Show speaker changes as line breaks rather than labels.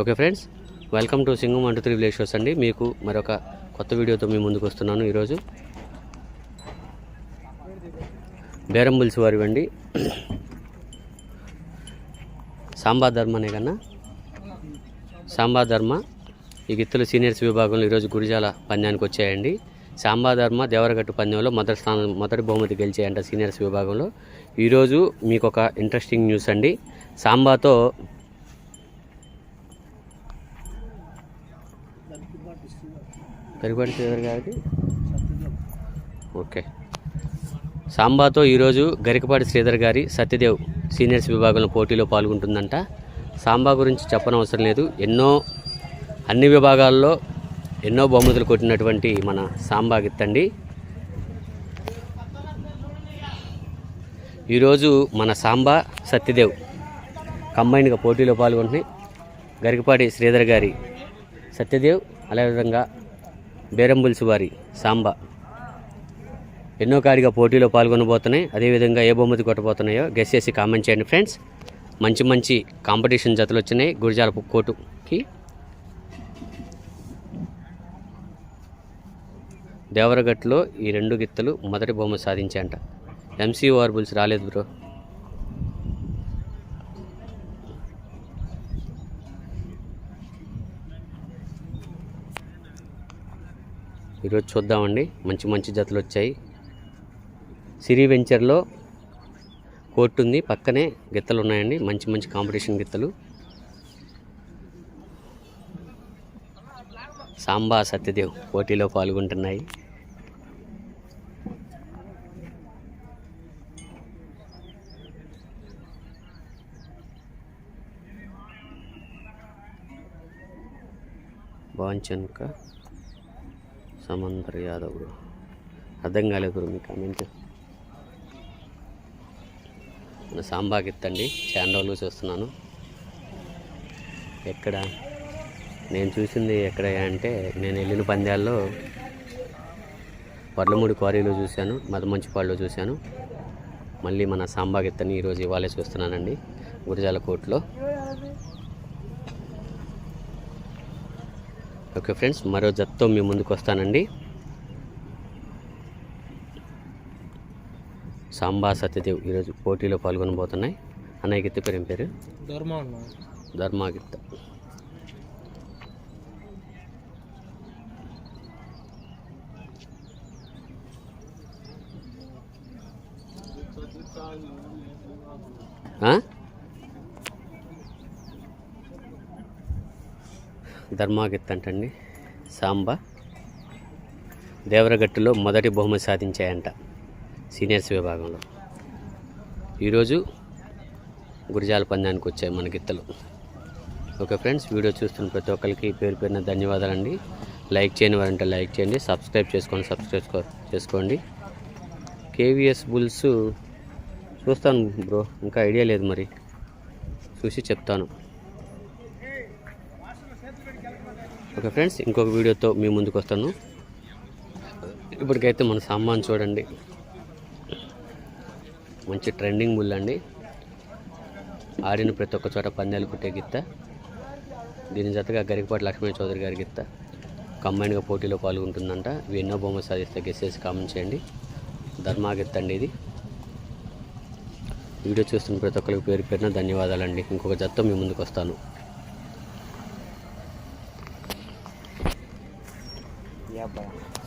Okay friends welcome to Singam అంటూ three village shows అండి. మీకు మరొక కొత్త వీడియోతో మీ ముందుకు వస్తున్నాను ఈరోజు. బేరంబుల్స్ వారి అండి. సాంబా ధర్మనే కన్నా? సాంబా ధర్మ ఈ గిత్తలు సీనియర్స్ విభాగంలో ఈరోజు గురిజాల పందానికి వచ్చాయండి. సాంబా ధర్మ దేవరగట్టు పందెంలో మొదటి స్థానం మొదటి బహుమతి గెలిచాయంట సీనియర్స్ విభాగంలో. ఈరోజు మీకు ఒక ఇంట్రెస్టింగ్ న్యూస్ అండి. సాంబాతో పెరుగుబాటు శ్రీధర్ గారికి ఓకే. సాంబాతో ఈరోజు గరికపాటి శ్రీధర్ గారి సత్యదేవ్ సీనియర్స్ విభాగంలో పోటీలో పాల్గొంటుందంట. సాంబా గురించి చెప్పనవసరం లేదు. ఎన్నో అన్ని విభాగాల్లో ఎన్నో బహుమతులు కొట్టినటువంటి మన సాంబా గిత్తండి. ఈరోజు మన సాంబా సత్యదేవ్ కంబైన్డ్గా పోటీలో పాల్గొంటున్నాయి. గరికపాటి శ్రీధర్ గారి సత్యదేవ్ అదేవిధంగా బేరంబుల్స్ వారి సాంబా. ఎన్నో కాడిగా పోటీలో పాల్గొనబోతున్నాయి. అదేవిధంగా ఏ బహుమతి కొట్టబోతున్నాయో గెస్ చేసి కామెంట్ చేయండి ఫ్రెండ్స్. మంచి మంచి కాంపిటీషన్ జతలు వచ్చినాయి. గురిజాల కోటుకి దేవరగట్లో ఈ రెండు గిత్తలు మొదటి బహుమతి సాధించాయంట. ఎంసీఓ ఆర్బుల్స్ రాలేదు బ్రో. ఈరోజు చూద్దామండి. మంచి మంచి జతలు వచ్చాయి. సిరి వెంచర్లో కోర్టు ఉంది. పక్కనే గిత్తలు ఉన్నాయండి. మంచి మంచి కాంపిటీషన్ గిత్తలు. సాంబా సత్యదేవ్ పోటీలో పాల్గొంటున్నాయి. బాంచన్క సమంతర్ యాదవ్. గురు అర్థం కాలేదు గురు మీ కామెంట్. మన సాంబాకి ఎత్తండి. చాలా చూస్తున్నాను ఎక్కడ? నేను చూసింది ఎక్కడ అంటే నేను వెళ్ళిన పందాల్లో పర్లమూడి క్వారీలో చూశాను మదమంచిపాడులో చూశాను. మళ్ళీ మన సాంబాగిత్తని ఈరోజు ఇవాళే చూస్తున్నానండి. గురజాల కోర్టులో. ఓకే ఫ్రెండ్స్ మరో జత్తో మీ ముందుకు వస్తానండి. సాంబా సత్యదేవ్ ఈరోజు పోటీలో పాల్గొనబోతున్నాయి. అన్నయ్య గిత్త పేరు ఏం పేరు?
ధర్మ
ధర్మాగిత్త ఆ? ధర్మాగిత్త అంటండి సాంబా. దేవరగట్టులో మొదటి బహుమతి సాధించాయంట సీనియర్స్ విభాగంలో. ఈరోజు గురిజాల పందానికి వచ్చాయి మన గిత్తలు. ఓకే ఫ్రెండ్స్ వీడియో చూస్తున్న ప్రతి ఒక్కరికి పేరు పేరున ధన్యవాదాలండి. లైక్ చేయని వారంటే లైక్ చేయండి సబ్స్క్రైబ్ చేసుకోండి సబ్స్క్రైబ్ చేసుకోండి. కేవీఎస్ బుల్స్ చూస్తాను బ్రో ఇంకా ఐడియా లేదు మరి. చూసి చెప్తాను. ఓకే ఫ్రెండ్స్ ఇంకొక వీడియోతో మీ ముందుకు వస్తాను. ఇప్పటికైతే మన సామాన్ చూడండి. మంచి ట్రెండింగ్ ముళ్ళు అండి. ఆడిన ప్రతి ఒక్క చోట పందాలు కుట్టే గిత్త. దీని జతగా గరికపాటి లక్ష్మీ చౌదరి గారి గిత్త. కంబైన్గా పోటీలో పాల్గొంటుందంట. ఇవి ఎన్నో బొమ్మ సాధిస్తే గెస్సేసి కామెంట్ చేయండి. ధర్మా గిత్త అండి ఇది. వీడియో చూస్తున్న ప్రతి ఒక్కరికి పేరు పేరున ధన్యవాదాలండి. ఇంకొక జత్తో మీ ముందుకు వస్తాను.
Bye.